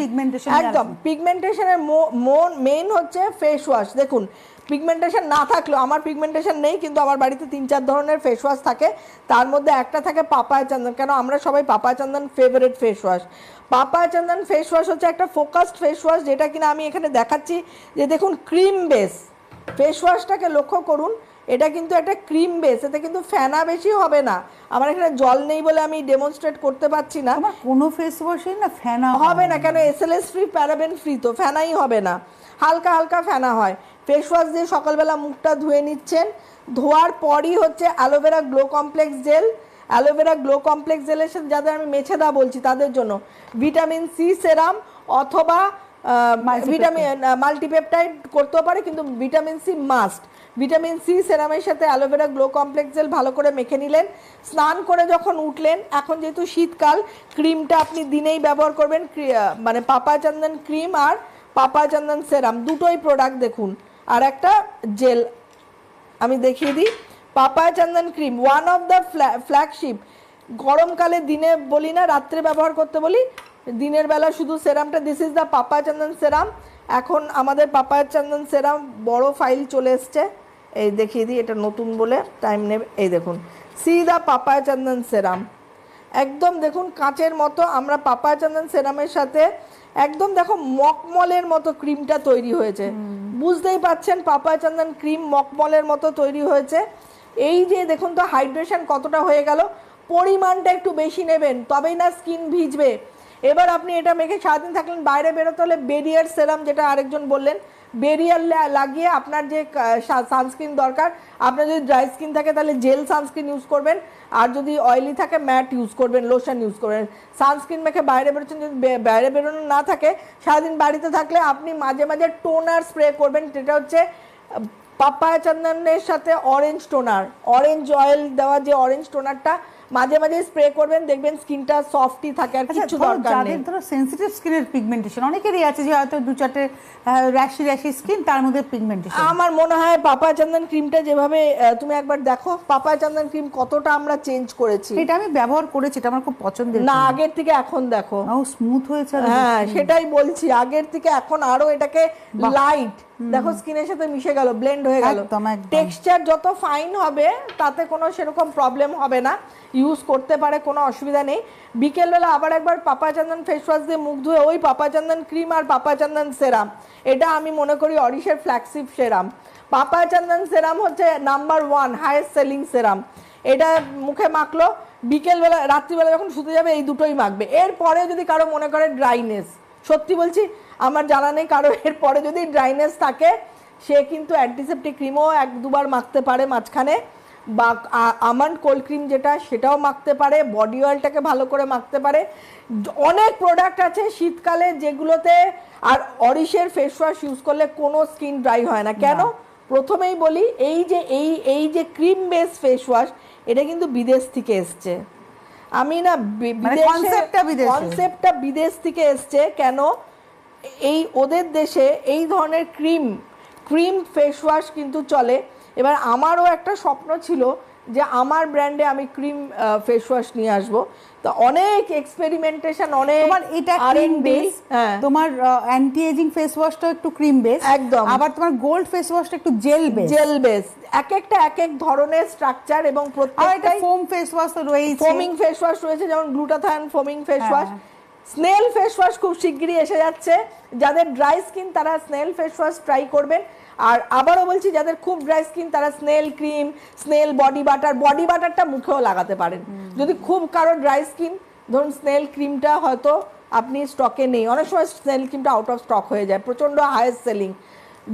Pigmentation একদম পিগমেন্টেশনের মন হচ্ছে ফেস ওয়াশ দেখুন পিগমেন্টেশন না থাকলেও আমার পিগমেন্টেশন নেই কিন্তু আমার বাড়িতে তিন চার ধরনের ফেস ওয়াশ থাকে। তার মধ্যে একটা থাকে পাপায় চন্দন। কেন আমরা সবাই papaya Chandan favourite face wash papaya Chandan face wash হচ্ছে একটা ফোকাসড ফেস ওয়াশ যেটা কিনা আমি এখানে দেখাচ্ছি। যে দেখুন ক্রিম বেস ফেস ওয়াশটাকে লক্ষ্য করুন এটা কিন্তু একটা ক্রিম বেস এতে কিন্তু ফেনা বেশি হবে না। আমার এখানে জল নেই বলে আমি ডেমনস্ট্রেট করতে পারছি না। কোনো ফেস ওয়াশই না ফেনা হবে না কেন এসএলএস ফ্রি প্যারাবেন ফ্রি তো ফেনাই হবে না। হালকা হালকা ফেনা হয়। ফেস ওয়াশ দিয়ে সকালবেলা মুখটা ধুয়ে নিচ্ছেন। ধোয়ার পরই হচ্ছে aloe vera glow complex gel aloe vera glow complex জেলের সাথে যাদের আমি মেছেদা বলছি তাদের জন্য। ভিটামিন সি সেরাম অথবা ভিটামিন মাল্টিপেপটাইড করতেও পারে কিন্তু vitamin C must vitamin C সেরামের সাথে অ্যালোভেরা গ্লো কমপ্লেক্স জেল ভালো করে মেখে নিলেন। স্নান করে যখন উঠলেন এখন যেহেতু শীতকাল ক্রিমটা আপনি দিনেই ব্যবহার করবেন মানে পাপা চন্দন ক্রিম আর পাপা চন্দন সেরাম দুটোই প্রোডাক্ট দেখুন। আর একটা জেল আমি দেখিয়ে দিই। Papaya Chandan cream one of the flagship গরমকালে দিনে বলি না রাত্রে ব্যবহার করতে বলি দিনের বেলা শুধু সেরামটা this is the papaya Chandan serum এখন আমাদের পাপায়া চন্দন সেরাম বড় ফাইল চলে এসছে। এই দেখিয়ে দিই এটা নতুন বলে টাইম নেবে। এই দেখুন see the papaya Chandan serum একদম দেখুন কাঁচের মতো আমরা পাপায়া চন্দন সেরামের সাথে একদম দেখো মকমলের মতো ক্রিমটা তৈরি হয়েছে। বুঝতেই পাচ্ছেন পাপায়া চন্দন ক্রিম মকমলের মতো তৈরি হয়েছে। এই যে দেখুন তো হাইড্রেশন কতটা হয়ে গেল। পরিমাণটা একটু বেশি নেবেন তবেই না স্কিন ভিজবে। এবার আপনি এটা মেখে সারাদিন থাকলেন, বাইরে বেরোতে হলে বেরিয়ার সেরাম যেটা আরেকজন বললেন, বেরিয়ার লাগিয়ে আপনার যে সানস্ক্রিন দরকার, আপনার যদি ড্রাই স্কিন থাকে তাহলে জেল সানস্ক্রিন ইউজ করবেন, আর যদি অয়েলি থাকে ম্যাট ইউজ করবেন লোশন ইউজ করবেন। সানস্ক্রিন মেখে বাইরে বেরোচ্ছেন, যদি বাইরে বেরোনো না থাকে, সারাদিন বাড়িতে থাকলে আপনি মাঝে মাঝে টোনার স্প্রে করবেন, যেটা হচ্ছে পাপায়া চন্দনের সাথে অরেঞ্জ টোনার অরেঞ্জ অয়েল দেওয়া যে অরেঞ্জ টোনারটা মাঝে মাঝে স্প্রে করবেন দেখবেন স্কিনটা সফটই থাকে আর আচ্ছা কিছু দরকার নেই। ধরো সেনসিটিভ স্কিনের পিগমেন্টেশন অনেকেরই আছে যে হয়তো দু চারটে র্যাশি র্যাশি স্কিন তার মধ্যে পিগমেন্টেশন আমার মনে হয় পাপা চন্দন ক্রিমটা যেভাবে তুমি একবার দেখো পাপা চন্দন ক্রিম কতটা আমরা চেঞ্জ করেছি। এটা আমি ব্যবহার করেছি এটা আমার খুব পছন্দের না আগের থেকে এখন দেখো। স্মুথ হয়েছে হ্যাঁ সেটাই বলছি আগের থেকে এখন আরও এটাকে লাইট দেখো স্কিনের সাথে মিশে গেল ব্লেন্ড হয়ে গেল। টেক্সচার যত ফাইন হবে তাতে কোনো সেরকম প্রবলেম হবে না। ইউজ করতে পারে কোনো অসুবিধা নেই। বিকেলবেলা আবার একবার পাপা চন্দন ফেস ওয়াশ দিয়ে মুখ ধুয়ে ওই পাপা চন্দন ক্রিম আর পাপা চন্দন সেরাম এটা আমি মনে করি অরিশের ফ্ল্যাগশিপ সেরাম পাপা চন্দন সেরাম হচ্ছে number one highest selling serum এটা মুখে মাখলো বিকেলবেলা রাত্রিবেলা যখন শুতে যাবে এই দুটোই মাখবে। এরপরে যদি কারও মনে করে ড্রাইনেস সত্যি বলছি আমার জানা নেই কারও এরপরে যদি ড্রাইনেস থাকে সে কিন্তু অ্যান্টিসেপটিক ক্রিমও এক দুবার মাখতে পারে মাঝখানে বা আমান্ড কোল্ড ক্রিম যেটা সেটাও মাখতে পারে বডি অয়েলটাকে ভালো করে মাখতে পারে। অনেক প্রোডাক্ট আছে শীতকালে যেগুলোতে আর অরিশের ফেস ওয়াশ ইউজ করলে কোনো স্কিন ড্রাই হয় না। কেন? প্রথমেই বলি এই যে এই এই যে ক্রিম বেস ফেস ওয়াশ এটা কিন্তু বিদেশ থেকে এসছে। আমি না বি- মানে। কনসেপ্টটা বিদেশ থেকে এসছে। কেন? এই ওদের দেশে এই ধরনের ক্রিম ক্রিম ফেস ওয়াশ কিন্তু চলে। এবার আমারও একটা স্বপ্ন ছিল যে আমার ব্র্যান্ডে আমি ক্রিম ফেস ওয়াশ নিয়ে আসব। তো অনেক এক্সপেরিমেন্টেশন অনেক তোমার এটা ক্রিম বেস হ্যাঁ। তোমার অ্যান্টি এজিং ফেস ওয়াশটা একটু ক্রিম বেস একদম। আবার তোমার গোল্ড ফেস ওয়াশটা একটু জেল বেস জেল বেস এক একটা এক এক ধরনের স্ট্রাকচার এবং প্রত্যেকটাই ফোম ফেস ওয়াশ রয়েছে ফোমিং ফেস ওয়াশ রয়েছে যেমন glutathione foaming face. Wash snail face wash খুব শিগগিরই এসে যাচ্ছে। যাদের ড্রাই স্কিন তারা স্নেল ফেস ওয়াশ ট্রাই করবেন। আর আবারও বলছি যাদের খুব ড্রাই স্কিন তারা snail cream snail body butter body বাটারটা মুখেও লাগাতে পারেন। যদি খুব কারও ড্রাই স্কিন ধরুন স্নেল ক্রিমটা হয়তো আপনি স্টকে নেই। অনেক সময় স্নেল ক্রিমটা আউট অফ স্টক হয়ে যায় প্রচণ্ড হায়েস্ট সেলিং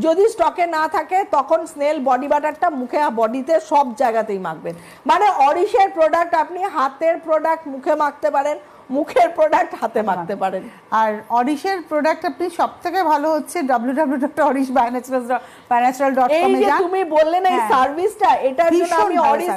যদি স্টকে না থাকে তখন স্নেল বডি বাটারটা মুখে বডিতে সব জায়গাতেই মাখবেন। মানে অরিশের প্রোডাক্ট আপনি হাতের প্রোডাক্ট মুখে মাখতে পারেন। মুখের প্রোডাক্ট হাতে মাখতে পারেন। আর অরিশের প্রোডাক্ট আপনি সব থেকে ভালো হচ্ছে W W dot Aurish bionatural bionatural dot com তুমি বললে না এই হ্যাঁ। সার্ভিসটা এটার জন্য আমি অরিশ